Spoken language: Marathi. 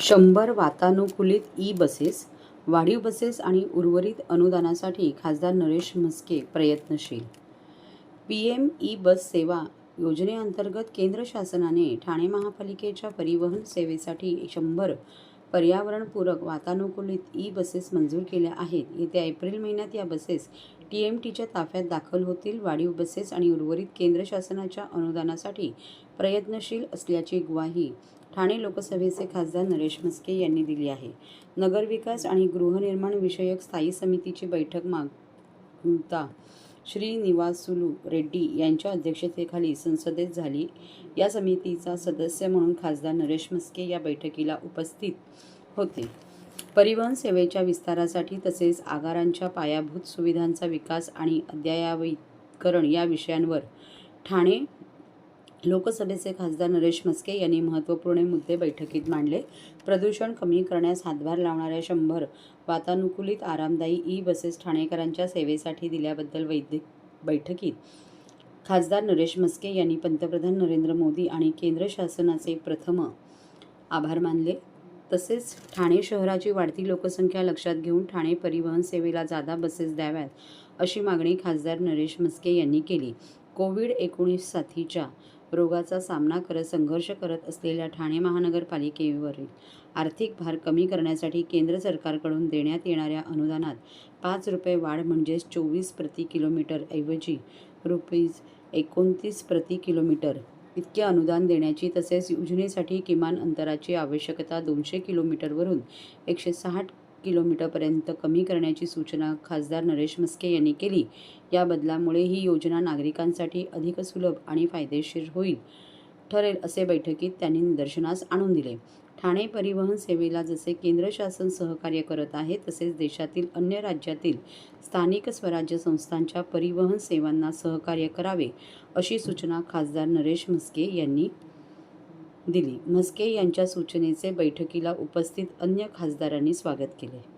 शंभर वातानुकूलित ई बसेस वाढीव बसेस आणि उर्वरित अनुदानासाठी खासदार नरेश म्हस्के प्रयत्नशील. पी एम ई बस सेवा योजनेअंतर्गत केंद्र शासनाने ठाणे महापालिकेच्या परिवहन सेवेसाठी शंभर पर्यावरणपूरक वातानुकूलित ई बसेस मंजूर केल्या आहेत. येत्या एप्रिल महिन्यात या बसेस टी एम टीच्या ताफ्यात दाखल होतील. वाढीव बसेस आणि उर्वरित केंद्र शासनाच्या अनुदानासाठी प्रयत्नशील असल्याची ग्वाही ठाणे लोकसभेचे खासदार नरेश म्हस्के यांनी दिली आहे. नगरविकास आणि गृहनिर्माण विषयक स्थायी समितीची बैठक मागता श्रीनिवासुलू रेड्डी यांच्या अध्यक्षतेखाली संसदेत झाली. या समितीचा सदस्य म्हणून खासदार नरेश म्हस्के या बैठकीला उपस्थित होते. परिवहन सेवेच्या विस्तारासाठी तसेच आगारांच्या पायाभूत सुविधांचा विकास आणि अद्ययावतीकरण या विषयांवर ठाणे लोकसभेचे खासदार नरेश म्हस्के यांनी महत्त्वपूर्ण मुद्दे बैठकीत मांडले. प्रदूषण कमी करण्यास हातभार लावणाऱ्या शंभर वातानुकूलित आरामदायी ई बसेस ठाणेकरांच्या सेवेसाठी दिल्याबद्दल वैद्य बैठकीत खासदार नरेश म्हस्के यांनी पंतप्रधान नरेंद्र मोदी आणि केंद्र शासनाचे प्रथम आभार मानले. तसेच ठाणे शहराची वाढती लोकसंख्या लक्षात घेऊन ठाणे परिवहन सेवेला जादा बसेस द्याव्यात अशी मागणी खासदार नरेश म्हस्के यांनी केली. कोविड एकोणीस साथीच्या रोगाचा सामना करत संघर्ष करत असलेल्या ठाणे महानगरपालिकेवरील आर्थिक भार कमी करण्यासाठी केंद्र सरकारकडून देण्यात येणाऱ्या अनुदानात पाच रुपये वाढ म्हणजेच चोवीस प्रति किलोमीटर ऐवजी रुपीज एकोणतीस प्रति किलोमीटर इतके अनुदान देण्याची तसेच योजनेसाठी किमान अंतराची आवश्यकता दोनशे किलोमीटरवरून एकशे साठ किलोमीटरपर्यंत कमी करण्याची सूचना खासदार नरेश म्हस्के यांनी केली. या बदलामुळे ही योजना नागरिकांसाठी अधिक सुलभ आणि फायदेशीर होईल ठरेल असे बैठकीत त्यांनी निदर्शनास आणून दिले. ठाणे परिवहन सेवेला जसे केंद्र शासन सहकार्य करत आहे तसेच देशातील अन्य राज्यातील स्थानिक स्वराज्य संस्थांच्या परिवहन सेवांना सहकार्य करावे अशी सूचना खासदार नरेश म्हस्के यांनी दिली. म्हस्के यांच्या सूचनेचे बैठकीला उपस्थित अन्य खासदारांनी स्वागत केले.